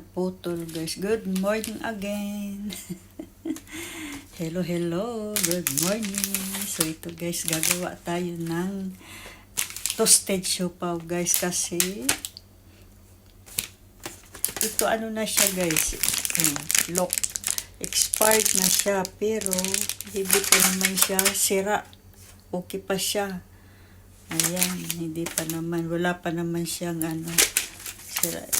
Putol guys. Good morning again. hello, hello. Good morning. So ito guys, gagawa tayo ng toasted siopaw guys kasi ito ano na siya guys. Hmm, look. Expired na siya pero hindi pa naman siya sira. Okay pa siya. Ayan, hindi pa naman. Wala pa naman siyang ano. Sira.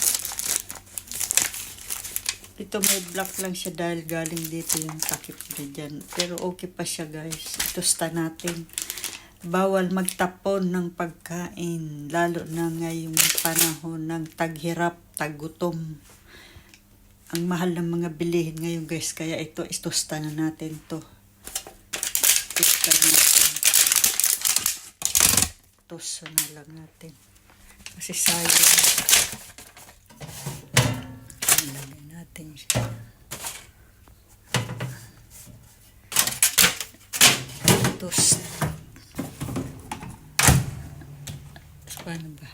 Ito may black lang siya dahil galing dito yung takip niya dyan. Pero okay pa siya guys. Itosta natin. Bawal magtapon ng pagkain. Lalo na ngayong panahon ng taghirap, taggutom. Ang mahal ng mga bilihin ngayon guys. Kaya ito, itosta na natin to. Itosta natin. Tosto na lang natin. Kasi sayang. Lagyan natin siya. Toast. Paano ba?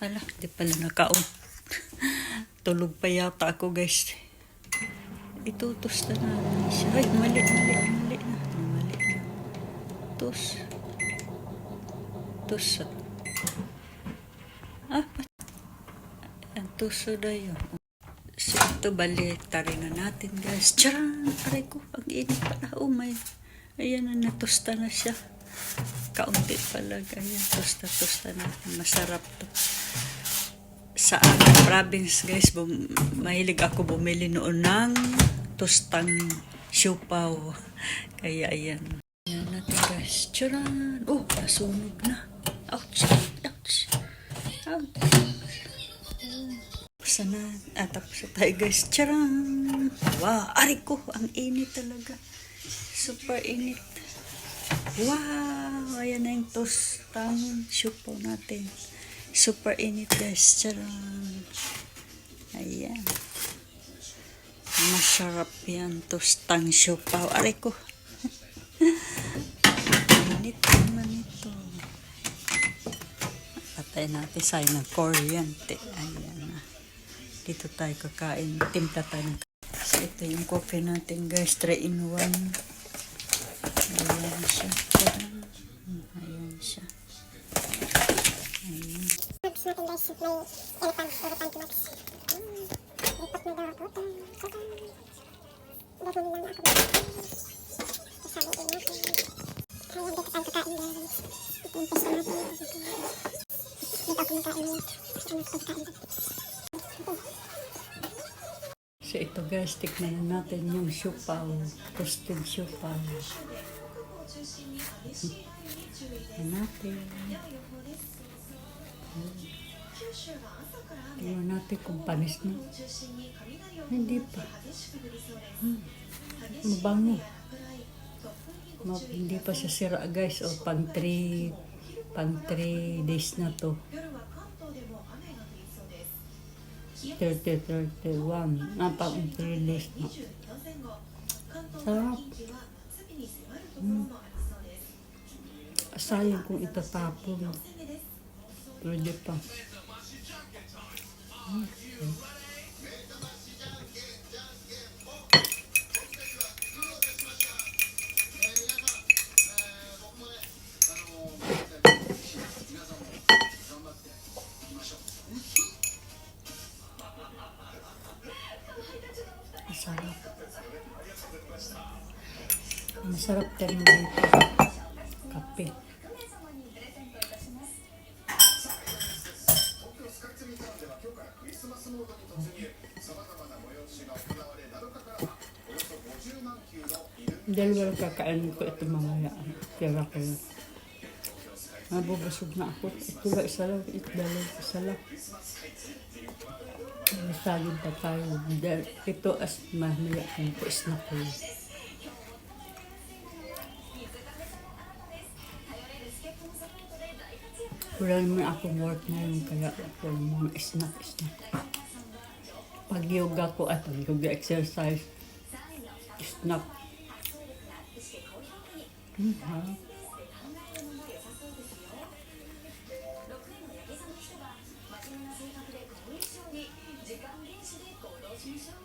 Hala, di pala nakaon. Tulog pa yata ako guys. Itutos na natin siya. Ay, mali, mali, mali na. Mali. Tos. Tos. Ah, pa- ang tuso na yun. So, ito baliktarin na natin guys. Tcharan! Aray ko, ang init pala. Oh my. Ayan na, natusta na siya. Kaunti pala. Ayan, tusta-tusta natin. Masarap to. Sa aming province guys, bum- mahilig ako bumili noon ng tostang siopaw. Kaya ayan. Ayan natin guys. Tcharan! Oh, nasunog na. Ouch! Ouch! Ouch! Tapos na. Ah, tapos tayo guys. Charan! Wow! Ari ko! Ang init talaga. Super init. Wow! Ayan na yung tostang siupo natin. Super init. Charan! Ayan. Masarap yan. Tostang siupaw. Ari ko! init naman ito. Patay natin sa ng kuryente. Ayan na. Dito tayo kakain. Timpla tayo So, ito yung coffee natin guys. 3 in 1. Guys, may elephant, elephant max. Hmm, lipat na daw ako. Tadam, tadam. Gagawin lang ako. Sasabihin natin. Ayan, dito tayo kakain guys. Ito yung peso natin. Dito ako nakain niya. Ito yung kakain dito. So, ito guys, tikman na natin yung siopaw. Toasted siopaw. Tignan natin. Tingnan natin kung panis na. Hindi pa. Hmm. Mabango. Ma hindi pa siya sira guys. O pang 3 pang 3 days na to. 30, 31. Ah, pang 3 days na. Sarap. Hmm. Sayang kung itatapon. Pwede pa. Masarap. Masarap din dito. Kape. Dahil wala kakainin ko ito mamaya. Kaya kaya. Mabubusog na ako. Ito lang isa lang. Ito dalawa isa lang. Masagin pa tayo. Ito as mamaya kung po snack ko. yun. Wala naman akong work ngayon kaya ako mga snack snack. Pag yoga ko at pag yoga exercise, snack. Hmm, harap. Sisaw.